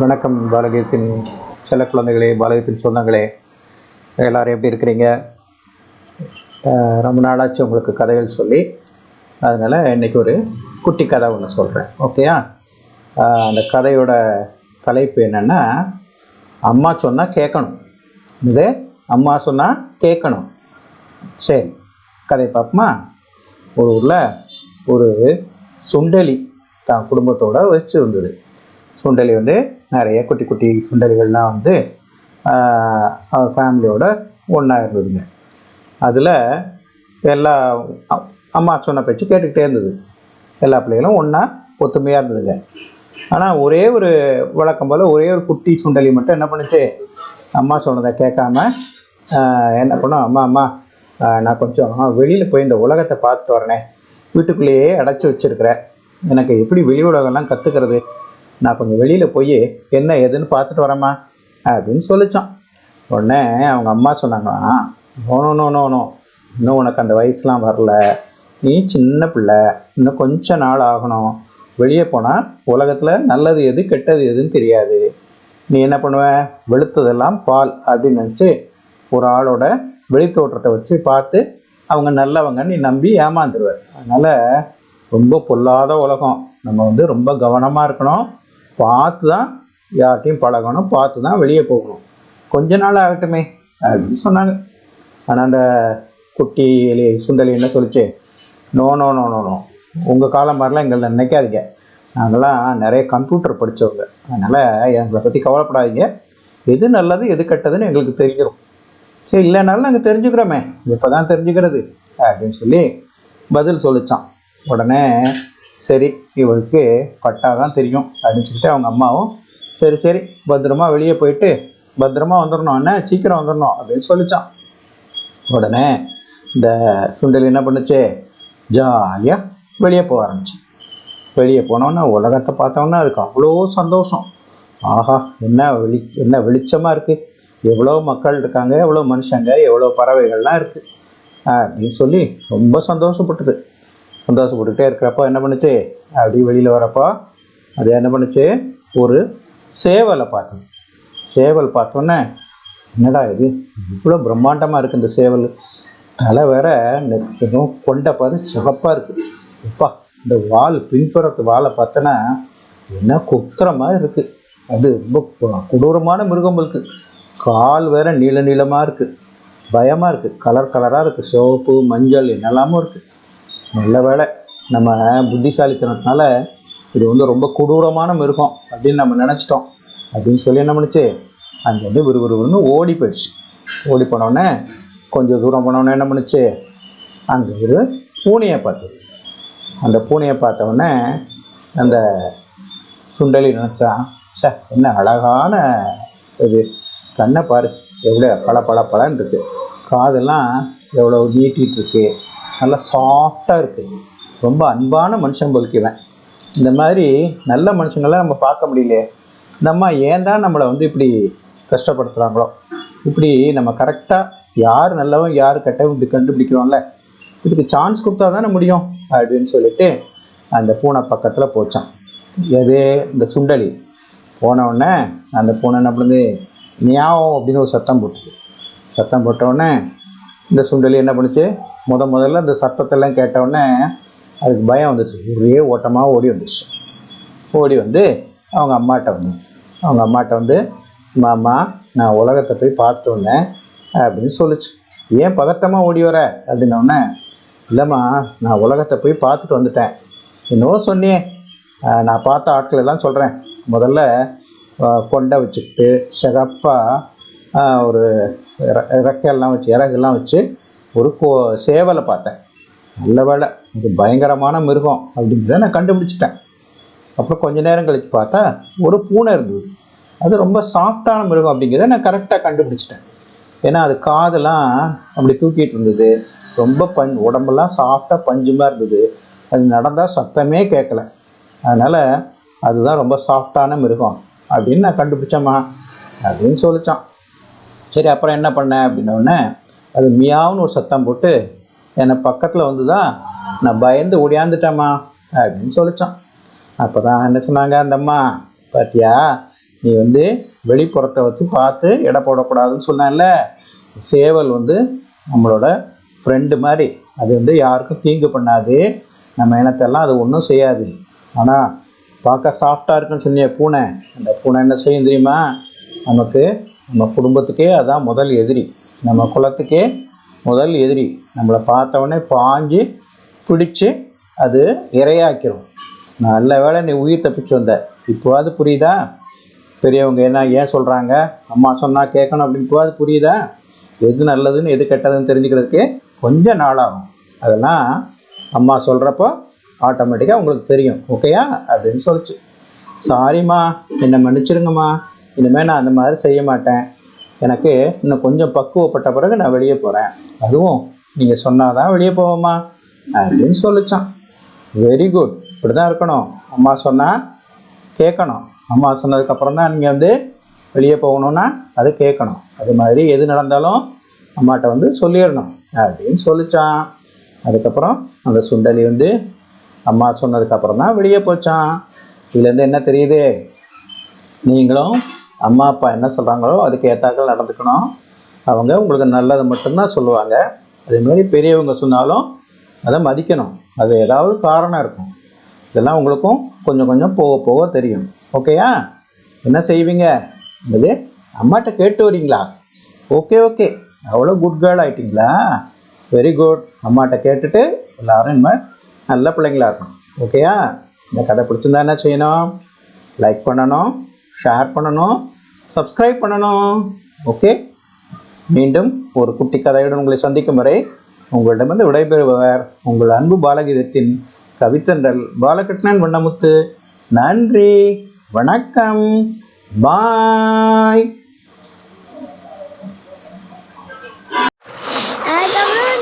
வணக்கம் பாலகியத்தின் செல்ல குழந்தைகளே பாலகியத்தின் சொந்தங்களே. எல்லாரும் எப்படி இருக்கிறீங்க? ரொம்ப நாளாச்சு உங்களுக்கு கதைகள் சொல்லி. அதனால் இன்றைக்கி ஒரு குட்டி கதை ஒன்று சொல்கிறேன் ஓகேயா அந்த கதையோட தலைப்பு என்னென்னா அம்மா சொன்னால் கேட்கணும். இது அம்மா சொன்னால் கேட்கணும். சரி கதை பார்ப்போமா? ஒரு ஊரில் ஒரு சுண்டலி தான் குடும்பத்தோடு வச்சு இருந்தது சுண்டலி வந்து நிறைய குட்டி குட்டி சுண்டலிகள்லாம் வந்து ஃபேமிலியோட ஒன்றா இருந்ததுங்க அதில் எல்லா அம்மா சொன்ன பேச்சு கேட்டுக்கிட்டே இருந்தது. எல்லா பிள்ளைகளும் ஒன்றா ஒத்துமையாக இருந்ததுங்க. ஆனால் ஒரே ஒரு வழக்கம் போல் ஒரே ஒரு குட்டி சுண்டலி மட்டும் என்ன பண்ணுச்சு? அம்மா சொன்னதை கேட்காம என்ன பண்ணோம்? அம்மா அம்மா நான் கொஞ்சம் வெளியில் போய் இந்த உலகத்தை பார்த்துட்டு வரேனே. வீட்டுக்குள்ளேயே அடைச்சி வச்சிருக்கிறேன். எனக்கு எப்படி வெளி உலகம்லாம் கற்றுக்கிறது நான் கொஞ்சம் வெளியில் போய் என்ன ஏதுன்னு பார்த்துட்டு வரேம்மா அப்படின்னு சொல்லித்தான் உடனே அவங்க அம்மா சொன்னாங்களாம் நோ நோ நோ நோ இன்னும் உனக்கு அந்த வயசுலாம் வரல. நீ சின்ன பிள்ளை. இன்னும் கொஞ்ச நாள் ஆகணும். வெளியே போனால் உலகத்தில் நல்லது எது கெட்டது எதுன்னு தெரியாது. நீ என்ன பண்ணுவ? வெளுத்ததெல்லாம் பால் அப்படின்னு நினச்சி ஒரு ஆளோட வெளித்தோற்றத்தை வச்சு பார்த்து அவங்க நல்லவங்க நீ நம்பி ஏமாந்துருவ. அதனால் ரொம்ப பொல்லாத உலகம். நம்ம வந்து ரொம்ப கவனமாக இருக்கணும். பார்த்து தான் யார்கிட்டையும் பழகணும் பார்த்து தான் வெளியே போகணும். கொஞ்ச நாள் ஆகட்டுமே அப்படின்னு சொன்னாங்க. ஆனால் அந்த குட்டி சுண்டலி என்ன சொல்லிச்சு? No no no no no. உங்கள் காலம் மாதிரிலாம் எங்களை நினைக்காதீங்க. நாங்களாம் நிறைய கம்ப்யூட்டர் படித்தவங்க அதனால் எங்களை பற்றி கவலைப்படாதீங்க. எது நல்லது எது கெட்டதுன்னு எங்களுக்கு தெரிஞ்சிடும் சரி இல்லைனாலும் நாங்கள் தெரிஞ்சுக்கிறோமே. இப்போ தான் தெரிஞ்சுக்கிறது அப்படின்னு சொல்லி பதில் சொல்லிச்சான். உடனே சரி இவளுக்கு பட்டா தான் தெரியும் அப்படின்னு சொல்லிட்டு அவங்க அம்மாவும் சரி சரி பத்திரமா வெளியே போயிட்டு பத்திரமா வந்துடணும் என்ன சீக்கிரம் வந்துடணும் அப்படின்னு சொல்லிச்சான். உடனே இந்த சுண்டல் என்ன பண்ணுச்சு? ஜாலியாக வெளியே போக ஆரம்பிச்சு. வெளியே போனோன்னா உலகத்தை பார்த்தோன்னா அதுக்கு அவ்வளோ சந்தோஷம். ஆஹா என்ன வெளி என்ன வெளிச்சமாக இருக்குது எவ்வளோ மக்கள் இருக்காங்க எவ்வளோ மனுஷங்க எவ்வளோ பறவைகள்லாம் இருக்குது அப்படின்னு சொல்லி ரொம்ப சந்தோஷப்பட்டது. சந்தோஷப்பட்டுக்கிட்டே இருக்கிறப்போ என்ன பண்ணுச்சு? அப்படி வெளியில் வரப்போ அது என்ன பண்ணுச்சு? ஒரு சேவலை பார்த்தது. சேவல் பார்த்தோன்னே என்னடா இது? இவ்வளோ பிரம்மாண்டமாக இருக்குது இந்த சேவல். தலை வேற நெத்தும் கொண்ட பார்த்து சிவப்பாக இருக்குது அப்பா இந்த வால் பின்புறத்து வாலை பார்த்தோன்னா என்ன குத்துற மாதிரி இருக்குது அது ரொம்ப கொடூரமான மிருகம் இருக்குது கால் வேற நீள நீளமாக இருக்குது பயமாக இருக்குது கலர் கலராக இருக்குது சிவப்பு மஞ்சள் என்னெல்லாமும் இருக்குது நல்ல வேலை நம்ம புத்திசாலித்தனத்தினால இது வந்து ரொம்ப கொடூரமான மிருகம் அப்படின்னு நம்ம நினச்சிட்டோம். அப்படின்னு சொல்லி என்ன பண்ணுச்சு? அங்கேருந்து விறுவிறுன்னு ஓடி போயிடுச்சு. ஓடி போனோடனே கொஞ்சம் தூரம் போனோடனே என்ன பண்ணுச்சு? அங்கே ஒரு பூனையை பார்த்து. அந்த பூனையை பார்த்தவொடனே அந்த சுண்டலி நினச்சான் சே என்ன அழகான இது. கண்ணை பாரு. எவ்வளோ பல பல பலன்னு இருக்குது காதெல்லாம் எவ்வளோ நீட்டிகிட்டு இருக்கு. நல்லா சாஃப்டாக இருக்குது ரொம்ப அன்பான மனுஷன் பொறுக்குவேன் இந்த மாதிரி நல்ல மனுஷங்களாம் நம்ம பார்க்க முடியலையே. நம்ம ஏன் தான் நம்மளை வந்து இப்படி கஷ்டப்படுத்துகிறாங்களோ இப்படி நம்ம கரெக்டாக யார் நல்லவன் யார் கெட்டவன் இப்படி கண்டுபிடிக்கிறோம்ல? இதுக்கு சான்ஸ் கொடுத்தா தானே முடியும் அப்படின்னு சொல்லிட்டு அந்த பூனை பக்கத்தில் போச்சான். எது? இந்த சுண்டலி. போனவுடனே அந்த பூனை என்ன பண்ணுது? நியாவும் அப்படின்னு ஒரு சத்தம் போட்டுச்சு சத்தம் போட்ட உடனே இந்த சுண்டலி என்ன பண்ணுச்சு? முத முதல்ல இந்த சத்தத்தெல்லாம் கேட்டவுடனே அதுக்கு பயம் வந்துச்சு. ஒரே ஓட்டமாக ஓடி வந்துச்சு. ஓடி வந்து அவங்க அம்மாட்ட வந்து அவங்க அம்மாட்ட வந்து மாமா நான் உலகத்தை போய் பார்த்து வந்தேன் அப்படின்னு சொல்லுச்சு. ஏன் பதட்டமாக ஓடி வர? அப்படின்னோடனே இல்லைம்மா நான் உலகத்தை போய் பார்த்துட்டு வந்துட்டேன். என்னவோ சொன்னியே நான் பார்த்த ஆட்கள் எல்லாம் சொல்கிறேன் முதல்ல கொண்டை வச்சுக்கிட்டு சிகப்பாக ஒரு ரெக்கையெல்லாம் இறக்கையெல்லாம் வச்சு இறகுலாம் வச்சு ஒரு கோ சேவலை பார்த்தேன். நல்ல வேலை. இது பயங்கரமான மிருகம் அப்படின்றத நான் கண்டுபிடிச்சிட்டேன். அப்புறம் கொஞ்ச நேரம் கழிச்சு பார்த்தா ஒரு பூனை இருந்தது. அது ரொம்ப சாஃப்டான மிருகம் அப்படிங்கிறத நான் கரெக்டாக கண்டுபிடிச்சிட்டேன். ஏன்னா அது காதெல்லாம் அப்படி தூக்கிட்டு இருந்தது. ரொம்ப பஞ் உடம்பெல்லாம் சாஃப்டாக பஞ்சுமாக இருந்தது. அது நடந்தால் சத்தமே கேட்கல. அதனால் அதுதான் ரொம்ப சாஃப்டான மிருகம் அப்படின்னு நான் கண்டுபிடிச்சேம்மா அப்படின்னு சொல்லிச்சான். சரி அப்புறம் என்ன பண்ணேன் அப்படின்னோடனே அது மியாவுன்னு ஒரு சத்தம் போட்டு என்னை பக்கத்தில் வந்து தான் நான் பயந்து ஓடியாந்துட்டேம்மா அப்படின்னு சொல்லிச்சான். அப்போ தான் என்ன சொன்னாங்க அந்த அம்மா பாத்தியா நீ வந்து வெளிப்புறத்தை வச்சு பார்த்து எடை போடக்கூடாதுன்னு சொன்னேன்ல சேவல் வந்து நம்மளோட ஃப்ரெண்டு மாதிரி அது வந்து யாருக்கும் தீங்கு பண்ணாது நம்ம இனத்தெல்லாம் அது ஒன்றும் செய்யாது. ஆனால் பார்க்க சாஃப்டாக இருக்குன்னு சொன்னிய பூனை. அந்த பூனை என்ன செய்யும் தெரியுமா? நமக்கு நம்ம குடும்பத்துக்கே அதான் முதல் எதிரி. நம்ம குலத்துக்கே முதல் எதிரி. நம்மளை பார்த்தவொடனே பாஞ்சு பிடிச்சு அது இரையாக்கிரும். நல்ல வேளை நீ உயிர் தப்பிச்சு வந்த. இப்போவாது புரியுதா? பெரியவங்க என்ன ஏன் சொல்கிறாங்க அம்மா சொன்னால் கேட்கணும் அப்படின்னு இப்போவாது புரியுதா? எது நல்லதுன்னு எது கெட்டதுன்னு தெரிஞ்சுக்கிறதுக்கு கொஞ்சம் நாளாகும். அதெல்லாம் அம்மா சொல்கிறப்போ ஆட்டோமேட்டிக்காக உங்களுக்கு தெரியும். ஓகேயா அப்படின்னு சொல்லிச்சு. சாரிம்மா என்னை மன்னிச்சிருங்கம்மா. இனிமேல் நான் அந்த மாதிரி செய்ய மாட்டேன். எனக்கு இன்னும் கொஞ்சம் பக்குவப்பட்ட பிறகு நான் வெளியே போகிறேன் அதுவும் நீங்கள் சொன்னாதான் வெளியே போவோம்மா அப்படின்னு சொல்லிச்சான். வெரி குட் இப்படி தான் இருக்கணும். அம்மா சொன்னால் கேட்கணும். அம்மா சொன்னதுக்கப்புறம் தான் நீங்கள் வந்து வெளியே போகணுன்னா அது கேட்கணும். அது மாதிரி எது நடந்தாலும் அம்மாட்ட வந்து சொல்லிடணும். அப்படின்னு சொல்லிச்சான். அதுக்கப்புறம் அந்த சுண்டலி வந்து அம்மா சொன்னதுக்கப்புறம் தான் வெளியே போச்சான். இதுலேருந்து என்ன தெரியுது? நீங்களும் அம்மா அப்பா என்ன சொல்கிறாங்களோ அதுக்கு ஏற்றாக்கள் நடந்துக்கணும். அவங்க உங்களுக்கு நல்லது மட்டும்தான் சொல்லுவாங்க. அதேமாதிரி பெரியவங்க சொன்னாலும் அதை மதிக்கணும். அது ஏதாவது காரணம் இருக்கும். இதெல்லாம் உங்களுக்கும் கொஞ்சம் கொஞ்சம் போக போக தெரியும். ஓகேயா என்ன செய்வீங்க? இது அம்மாட்ட கேட்டு வரீங்களா? ஓகே ஓகே அவ்வளோ குட் கேர்ள் ஆயிட்டீங்களா? வெரி குட் அம்மாட்ட கேட்டுட்டு எல்லாரும் இனிமேல் நல்ல பிள்ளைங்களா இருக்கணும். ஓகேயா இந்த கதை பிடிச்சிருந்தா என்ன செய்யணும்? லைக் பண்ணணும். ஷேர் பண்ணணும். சப்ஸ்கிரைப் பண்ணணும். ஓகே மீண்டும் ஒரு குட்டி கதையுடன் உங்களை சந்திக்கும் வரை உங்களிடமிருந்து விடைபெறுபவர் உங்கள் அன்பு பாலகீதத்தின் கவித்தன்றல் பாலகிருஷ்ணன் வண்ணமுத்து. நன்றி. வணக்கம். பாய் அதுக்கப்புறம்